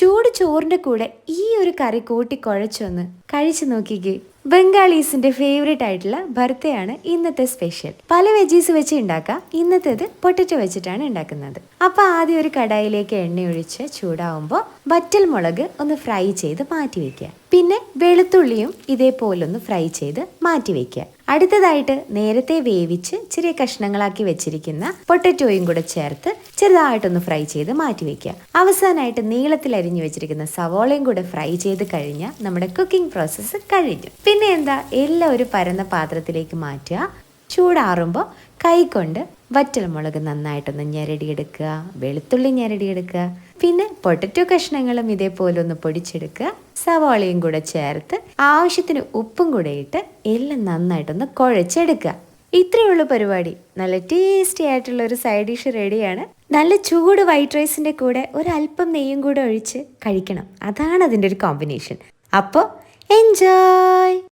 ചൂട് ചോറിന്റെ കൂടെ ഈ ഒരു കറി കൂട്ടി കുഴച്ചൊന്ന് കഴിച്ചു നോക്കിക്കേ. ബംഗാളീസിന്റെ ഫേവറേറ്റ് ആയിട്ടുള്ള ഭർത്തയാണ് ഇന്നത്തെ സ്പെഷ്യൽ പല വെജീസ് വെച്ച് ഉണ്ടാക്കാം ഇന്നത്തേത് പൊട്ടറ്റോ വെച്ചിട്ടാണ് ഉണ്ടാക്കുന്നത് അപ്പൊ ആദ്യം ഒരു കടായിലേക്ക് എണ്ണ ഒഴിച്ച് ചൂടാവുമ്പോൾ വറ്റൽ മുളക് ഒന്ന് ഫ്രൈ ചെയ്ത് മാറ്റി വെക്കുക പിന്നെ വെളുത്തുള്ളിയും ഇതേപോലെ ഒന്ന് ഫ്രൈ ചെയ്ത് മാറ്റി വെക്കുക അടുത്തതായിട്ട് നേരത്തെ വേവിച്ച് ചെറിയ കഷ്ണങ്ങളാക്കി വെച്ചിരിക്കുന്ന പൊട്ടറ്റോയും കൂടെ ചേർത്ത് ചെറുതായിട്ടൊന്ന് ഫ്രൈ ചെയ്ത് മാറ്റി വെക്കുക. അവസാനമായിട്ട് നീളത്തിൽ അരിഞ്ഞു വെച്ചിരിക്കുന്ന സവോളയും കൂടെ ഫ്രൈ ചെയ്ത് കഴിഞ്ഞാൽ നമ്മുടെ കുക്കിംഗ് പ്രോസസ്സ് കഴിഞ്ഞു. പിന്നെ എന്താ? എല്ലാം ഒരു പരന്ന പാത്രത്തിലേക്ക് മാറ്റുക. ചൂടാറുമ്പോൾ കൈകൊണ്ട് വറ്റൽമുളക് നന്നായിട്ടൊന്ന് ഞെരടിയെടുക്കുക. വെളുത്തുള്ളി ഞെരടിയെടുക്കുക. പിന്നെ പൊട്ടറ്റോ കഷ്ണങ്ങളും ഇതേപോലെ ഒന്ന് പൊടിച്ചെടുക്കുക. സവാളയും കൂടെ ചേർത്ത് ആവശ്യത്തിന് ഉപ്പും കൂടെ ഇട്ട് എല്ലാം നന്നായിട്ടൊന്ന് കുഴച്ചെടുക്കുക. ഇത്രയേ ഉള്ളൂ പരിപാടി. നല്ല ടേസ്റ്റി ആയിട്ടുള്ള ഒരു സൈഡ് ഡിഷ് റെഡിയാണ് നല്ല ചൂട് വൈറ്റ് റൈസിന്റെ കൂടെ ഒരു അല്പം നെയ്യും കൂടെ ഒഴിച്ച് കഴിക്കണം. അതാണ് അതിന്റെ ഒരു കോമ്പിനേഷൻ അപ്പോൾ എൻജോയ്